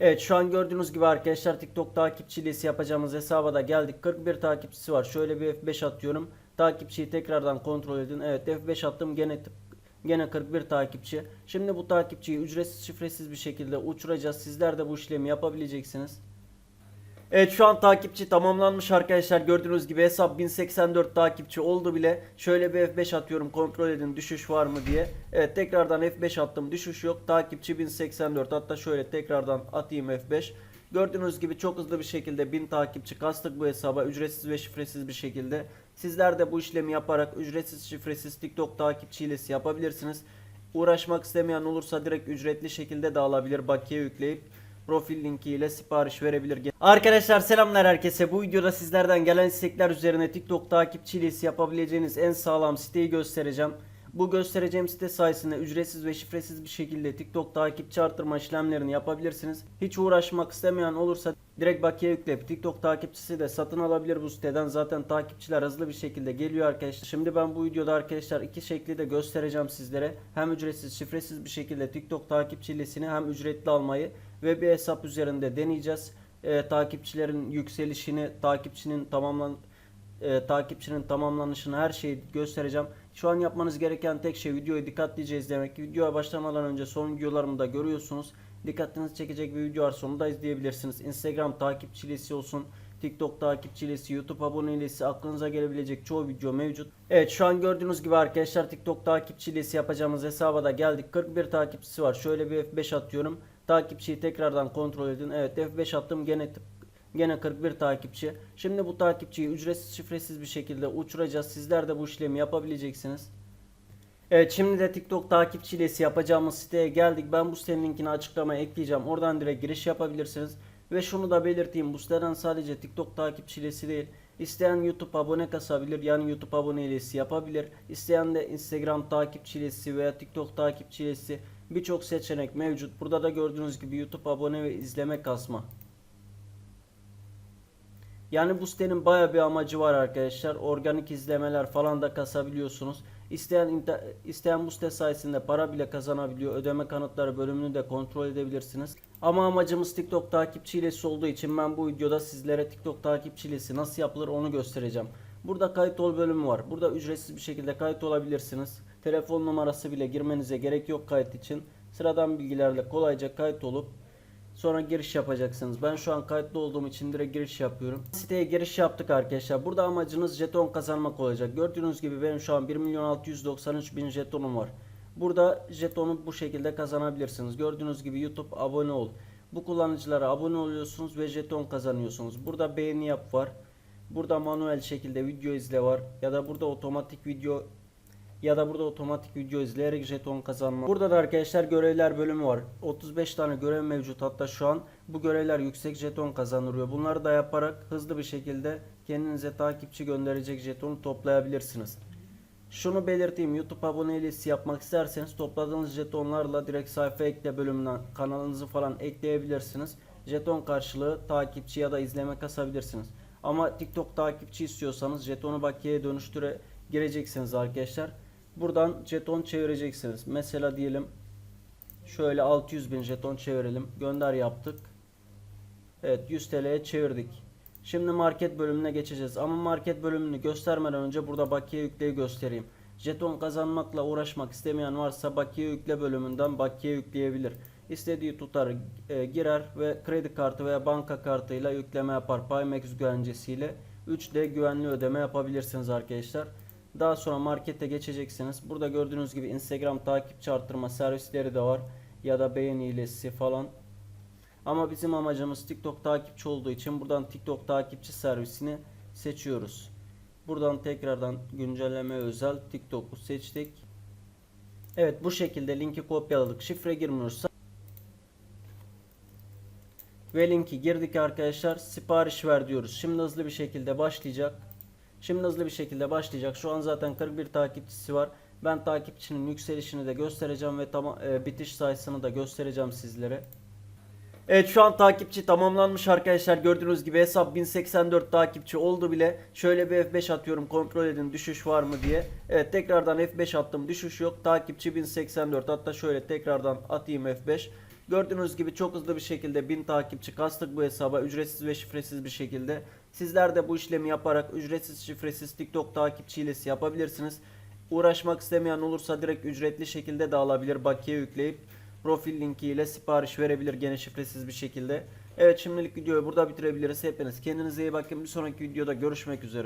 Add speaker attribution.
Speaker 1: Evet şu an gördüğünüz gibi arkadaşlar TikTok takipçilisi yapacağımız hesaba da geldik. 41 takipçisi var. Şöyle bir F5 atıyorum. Takipçiyi tekrardan kontrol edin. Evet F5 attım gene gene 41 takipçi. Şimdi bu takipçiyi ücretsiz şifresiz bir şekilde uçuracağız. Sizler de bu işlemi yapabileceksiniz. Evet şu an takipçi tamamlanmış arkadaşlar. Gördüğünüz gibi hesap 1084 takipçi oldu bile. Şöyle bir F5 atıyorum kontrol edin düşüş var mı diye. Evet tekrardan F5 attım düşüş yok. Takipçi 1084 hatta şöyle tekrardan atayım F5. Gördüğünüz gibi çok hızlı bir şekilde 1000 takipçi kastık bu hesaba ücretsiz ve şifresiz bir şekilde. Sizler de bu işlemi yaparak ücretsiz şifresiz TikTok takipçi hilesi yapabilirsiniz. Uğraşmak istemeyen olursa direkt ücretli şekilde de alabilir bakiye yükleyip profil linki ile sipariş verebilir. Arkadaşlar selamlar herkese. Bu videoda sizlerden gelen istekler üzerine TikTok takipçi hilesi yapabileceğiniz en sağlam siteyi göstereceğim. Bu göstereceğim site sayesinde ücretsiz ve şifresiz bir şekilde TikTok takipçi artırma işlemlerini yapabilirsiniz. Hiç uğraşmak istemeyen olursa direkt bakiye yükleyip TikTok takipçisi de satın alabilir bu siteden. Zaten takipçiler hızlı bir şekilde geliyor arkadaşlar. Şimdi ben bu videoda arkadaşlar iki şekli de göstereceğim sizlere. Hem ücretsiz şifresiz bir şekilde TikTok takipçi hilesini hem ücretli almayı ve bir hesap üzerinde deneyeceğiz. Ee, takipçilerin yükselişini, takipçinin tamamlan e, takipçinin tamamlanışını her şeyi göstereceğim. Şu an yapmanız gereken tek şey videoyu dikkatlice izlemek. Videoya başlamadan önce son videolarımı da görüyorsunuz. Dikkatinizi çekecek bir video varsa onu da izleyebilirsiniz. Instagram takipçilisi olsun, TikTok takipçilisi, YouTube abonelisi aklınıza gelebilecek çoğu video mevcut. Evet şu an gördüğünüz gibi arkadaşlar TikTok takipçilisi yapacağımız hesaba da geldik. 41 takipçisi var. Şöyle bir F5 atıyorum. Takipçiyi tekrardan kontrol edin. Evet F5 attım gene Gene 41 takipçi. Şimdi bu takipçiyi ücretsiz şifresiz bir şekilde uçuracağız. Sizler de bu işlemi yapabileceksiniz. Evet şimdi de TikTok takipçilesi yapacağımız siteye geldik. Ben bu sitenin linkini açıklamaya ekleyeceğim. Oradan direkt giriş yapabilirsiniz. Ve şunu da belirteyim. Bu siteden sadece TikTok takipçilesi değil. İsteyen YouTube abone kasabilir. Yani YouTube abonelisi yapabilir. İsteyen de Instagram takipçilesi veya TikTok takipçilesi birçok seçenek mevcut. Burada da gördüğünüz gibi YouTube abone ve izleme kasma. Yani bu sitenin baya bir amacı var arkadaşlar. Organik izlemeler falan da kasabiliyorsunuz. İsteyen isteyen bu site sayesinde para bile kazanabiliyor. Ödeme kanıtları bölümünü de kontrol edebilirsiniz. Ama amacımız TikTok takipçilesi olduğu için ben bu videoda sizlere TikTok takipçilesi nasıl yapılır onu göstereceğim. Burada kayıt ol bölümü var. Burada ücretsiz bir şekilde kayıt olabilirsiniz. Telefon numarası bile girmenize gerek yok kayıt için. Sıradan bilgilerle kolayca kayıt olup Sonra giriş yapacaksınız. Ben şu an kayıtlı olduğum için direkt giriş yapıyorum. Siteye giriş yaptık arkadaşlar. Burada amacınız jeton kazanmak olacak. Gördüğünüz gibi benim şu an 1 milyon 693 bin jetonum var. Burada jetonu bu şekilde kazanabilirsiniz. Gördüğünüz gibi YouTube abone ol. Bu kullanıcılara abone oluyorsunuz ve jeton kazanıyorsunuz. Burada beğeni yap var. Burada manuel şekilde video izle var. Ya da burada otomatik video ya da burada otomatik video izleyerek jeton kazanma. Burada da arkadaşlar görevler bölümü var. 35 tane görev mevcut hatta şu an bu görevler yüksek jeton kazandırıyor. Bunları da yaparak hızlı bir şekilde kendinize takipçi gönderecek jetonu toplayabilirsiniz. Şunu belirteyim YouTube aboneliği yapmak isterseniz topladığınız jetonlarla direkt sayfa ekle bölümünden kanalınızı falan ekleyebilirsiniz. Jeton karşılığı takipçi ya da izleme kasabilirsiniz. Ama TikTok takipçi istiyorsanız jetonu bakiyeye dönüştüre gireceksiniz arkadaşlar. Buradan jeton çevireceksiniz. Mesela diyelim şöyle 600 bin jeton çevirelim. Gönder yaptık. Evet 100 TL'ye çevirdik. Şimdi market bölümüne geçeceğiz. Ama market bölümünü göstermeden önce burada bakiye yükleyi göstereyim. Jeton kazanmakla uğraşmak istemeyen varsa bakiye yükle bölümünden bakiye yükleyebilir. İstediği tutar e, girer ve kredi kartı veya banka kartıyla yükleme yapar. Paymex güvencesiyle 3D güvenli ödeme yapabilirsiniz arkadaşlar. Daha sonra markete geçeceksiniz. Burada gördüğünüz gibi Instagram takipçi arttırma servisleri de var. Ya da beğeni hilesi falan. Ama bizim amacımız TikTok takipçi olduğu için buradan TikTok takipçi servisini seçiyoruz. Buradan tekrardan güncelleme özel TikTok'u seçtik. Evet bu şekilde linki kopyaladık. Şifre girmiyorsa ve linki girdik arkadaşlar. Sipariş ver diyoruz. Şimdi hızlı bir şekilde başlayacak. Şimdi hızlı bir şekilde başlayacak. Şu an zaten 41 takipçisi var. Ben takipçinin yükselişini de göstereceğim ve tamam e, bitiş sayısını da göstereceğim sizlere. Evet şu an takipçi tamamlanmış arkadaşlar. Gördüğünüz gibi hesap 1084 takipçi oldu bile. Şöyle bir F5 atıyorum kontrol edin düşüş var mı diye. Evet tekrardan F5 attım düşüş yok. Takipçi 1084 hatta şöyle tekrardan atayım F5. Gördüğünüz gibi çok hızlı bir şekilde 1000 takipçi kastık bu hesaba ücretsiz ve şifresiz bir şekilde. Sizler de bu işlemi yaparak ücretsiz şifresiz TikTok takipçi yapabilirsiniz. Uğraşmak istemeyen olursa direkt ücretli şekilde de alabilir. Bakiye yükleyip profil linki ile sipariş verebilir gene şifresiz bir şekilde. Evet şimdilik videoyu burada bitirebiliriz. Hepiniz kendinize iyi bakın. Bir sonraki videoda görüşmek üzere.